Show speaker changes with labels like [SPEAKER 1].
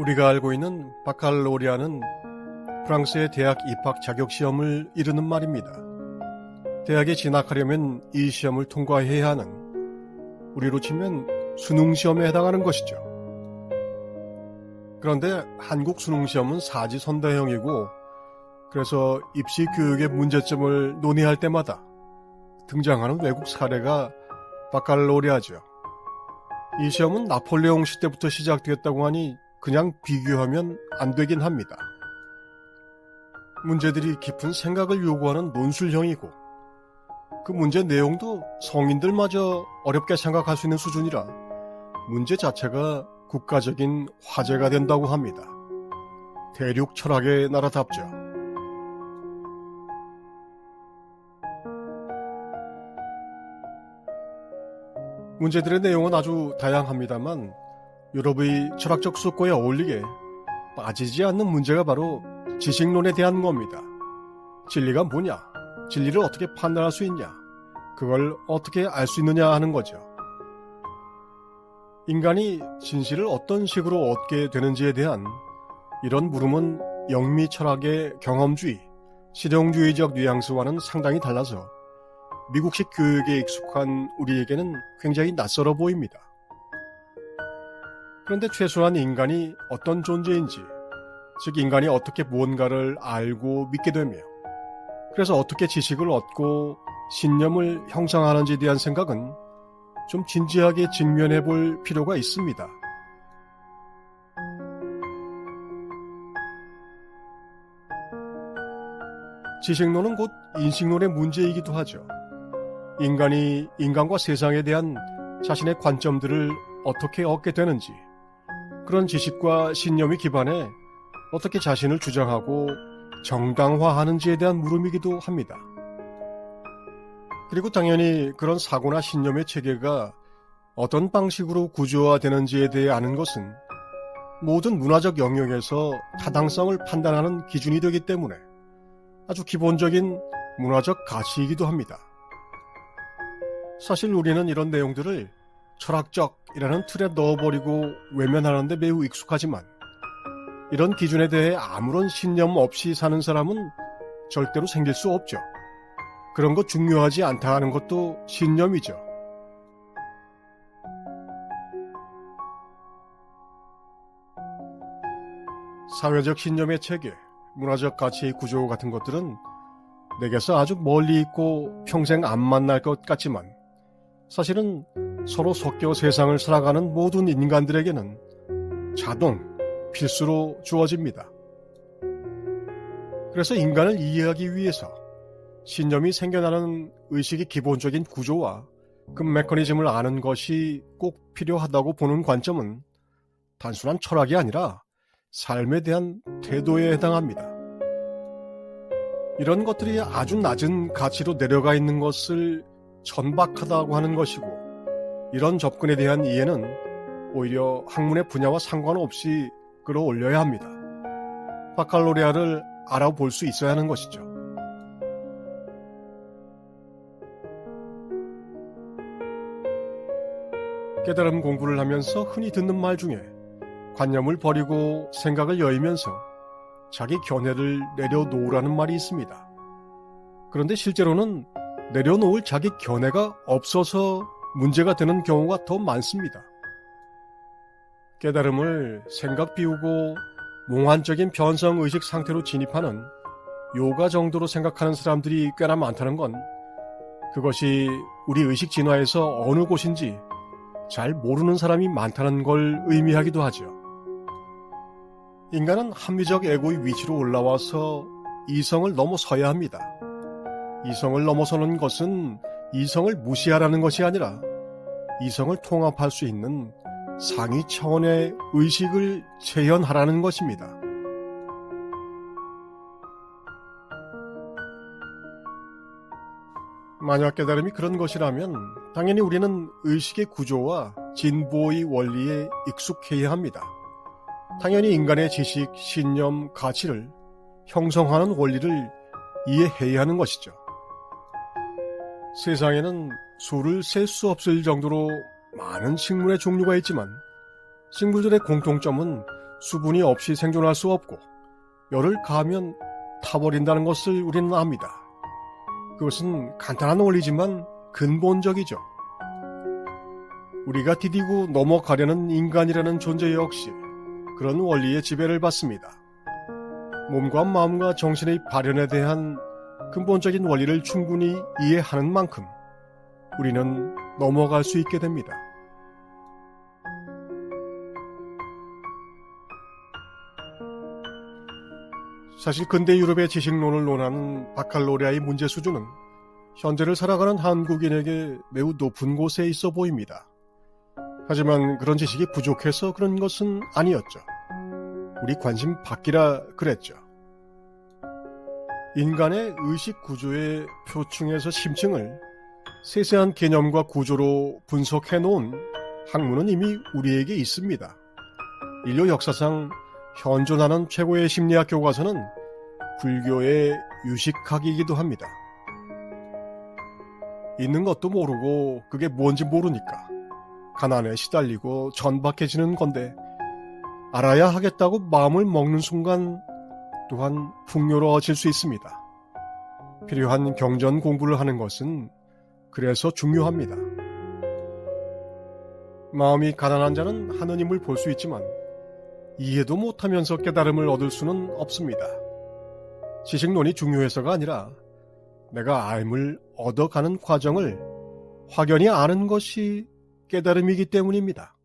[SPEAKER 1] 우리가 알고 있는 바칼로리아는 프랑스의 대학 입학 자격 시험을 이르는 말입니다. 대학에 진학하려면 이 시험을 통과해야 하는 우리로 치면 수능 시험에 해당하는 것이죠. 그런데 한국 수능 시험은 사지 선다형이고 그래서 입시 교육의 문제점을 논의할 때마다 등장하는 외국 사례가 바칼로리아죠. 이 시험은 나폴레옹 시대부터 시작되었다고 하니 그냥 비교하면 안 되긴 합니다. 문제들이 깊은 생각을 요구하는 논술형이고 그 문제 내용도 성인들마저 어렵게 생각할 수 있는 수준이라 문제 자체가 국가적인 화제가 된다고 합니다. 대륙 철학의 나라답죠. 문제들의 내용은 아주 다양합니다만 유럽의 철학적 수도에 어울리게 빠지지 않는 문제가 바로 지식론에 대한 겁니다. 진리가 뭐냐? 진리를 어떻게 판단할 수 있냐? 그걸 어떻게 알 수 있느냐 하는 거죠. 인간이 진실을 어떤 식으로 얻게 되는지에 대한 이런 물음은 영미 철학의 경험주의, 실용주의적 뉘앙스와는 상당히 달라서 미국식 교육에 익숙한 우리에게는 굉장히 낯설어 보입니다. 그런데 최소한 인간이 어떤 존재인지, 즉 인간이 어떻게 무언가를 알고 믿게 되며, 그래서 어떻게 지식을 얻고 신념을 형성하는지에 대한 생각은 좀 진지하게 직면해 볼 필요가 있습니다. 지식론은 곧 인식론의 문제이기도 하죠. 인간이 인간과 세상에 대한 자신의 관점들을 어떻게 얻게 되는지, 그런 지식과 신념이 기반해 어떻게 자신을 주장하고 정당화하는지에 대한 물음이기도 합니다. 그리고 당연히 그런 사고나 신념의 체계가 어떤 방식으로 구조화되는지에 대해 아는 것은 모든 문화적 영역에서 타당성을 판단하는 기준이 되기 때문에 아주 기본적인 문화적 가치이기도 합니다. 사실 우리는 이런 내용들을 철학적이라는 틀에 넣어버리고 외면하는데 매우 익숙하지만 이런 기준에 대해 아무런 신념 없이 사는 사람은 절대로 생길 수 없죠. 그런 것 중요하지 않다 하는 것도 신념이죠. 사회적 신념의 체계, 문화적 가치의 구조 같은 것들은 내게서 아주 멀리 있고 평생 안 만날 것 같지만 사실은 서로 섞여 세상을 살아가는 모든 인간들에게는 자동, 필수로 주어집니다. 그래서 인간을 이해하기 위해서 신념이 생겨나는 의식의 기본적인 구조와 그 메커니즘을 아는 것이 꼭 필요하다고 보는 관점은 단순한 철학이 아니라 삶에 대한 태도에 해당합니다. 이런 것들이 아주 낮은 가치로 내려가 있는 것을 천박하다고 하는 것이고 이런 접근에 대한 이해는 오히려 학문의 분야와 상관없이 끌어올려야 합니다. 바칼로리아를 알아볼 수 있어야 하는 것이죠. 깨달음 공부를 하면서 흔히 듣는 말 중에 관념을 버리고 생각을 여의면서 자기 견해를 내려놓으라는 말이 있습니다. 그런데 실제로는 내려놓을 자기 견해가 없어서 문제가 되는 경우가 더 많습니다. 깨달음을 생각 비우고 몽환적인 변성 의식 상태로 진입하는 요가 정도로 생각하는 사람들이 꽤나 많다는 건 그것이 우리 의식 진화에서 어느 곳인지 잘 모르는 사람이 많다는 걸 의미하기도 하죠. 인간은 합리적 에고의 위치로 올라와서 이성을 넘어서야 합니다. 이성을 넘어서는 것은 이성을 무시하라는 것이 아니라 이성을 통합할 수 있는 상위 차원의 의식을 재현하라는 것입니다. 만약 깨달음이 그런 것이라면 당연히 우리는 의식의 구조와 진보의 원리에 익숙해야 합니다. 당연히 인간의 지식, 신념, 가치를 형성하는 원리를 이해해야 하는 것이죠. 세상에는 수를 셀 수 없을 정도로 많은 식물의 종류가 있지만 식물들의 공통점은 수분이 없이 생존할 수 없고 열을 가하면 타버린다는 것을 우리는 압니다. 그것은 간단한 원리지만 근본적이죠. 우리가 디디고 넘어가려는 인간이라는 존재 역시 그런 원리의 지배를 받습니다. 몸과 마음과 정신의 발현에 대한 근본적인 원리를 충분히 이해하는 만큼 우리는 넘어갈 수 있게 됩니다. 사실 근대 유럽의 지식론을 논하는 바칼로레아의 문제 수준은 현재를 살아가는 한국인에게 매우 높은 곳에 있어 보입니다. 하지만 그런 지식이 부족해서 그런 것은 아니었죠. 우리 관심 밖이라 그랬죠. 인간의 의식 구조의 표층에서 심층을 세세한 개념과 구조로 분석해 놓은 학문은 이미 우리에게 있습니다. 인류 역사상 현존하는 최고의 심리학 교과서는 불교의 유식학이기도 합니다. 있는 것도 모르고 그게 뭔지 모르니까 가난에 시달리고 전박해지는 건데 알아야 하겠다고 마음을 먹는 순간 또한 풍요로워질 수 있습니다. 필요한 경전 공부를 하는 것은 그래서 중요합니다. 마음이 가난한 자는 하느님을 볼 수 있지만 이해도 못하면서 깨달음을 얻을 수는 없습니다. 지식론이 중요해서가 아니라 내가 알을 얻어가는 과정을 확연히 아는 것이 깨달음이기 때문입니다.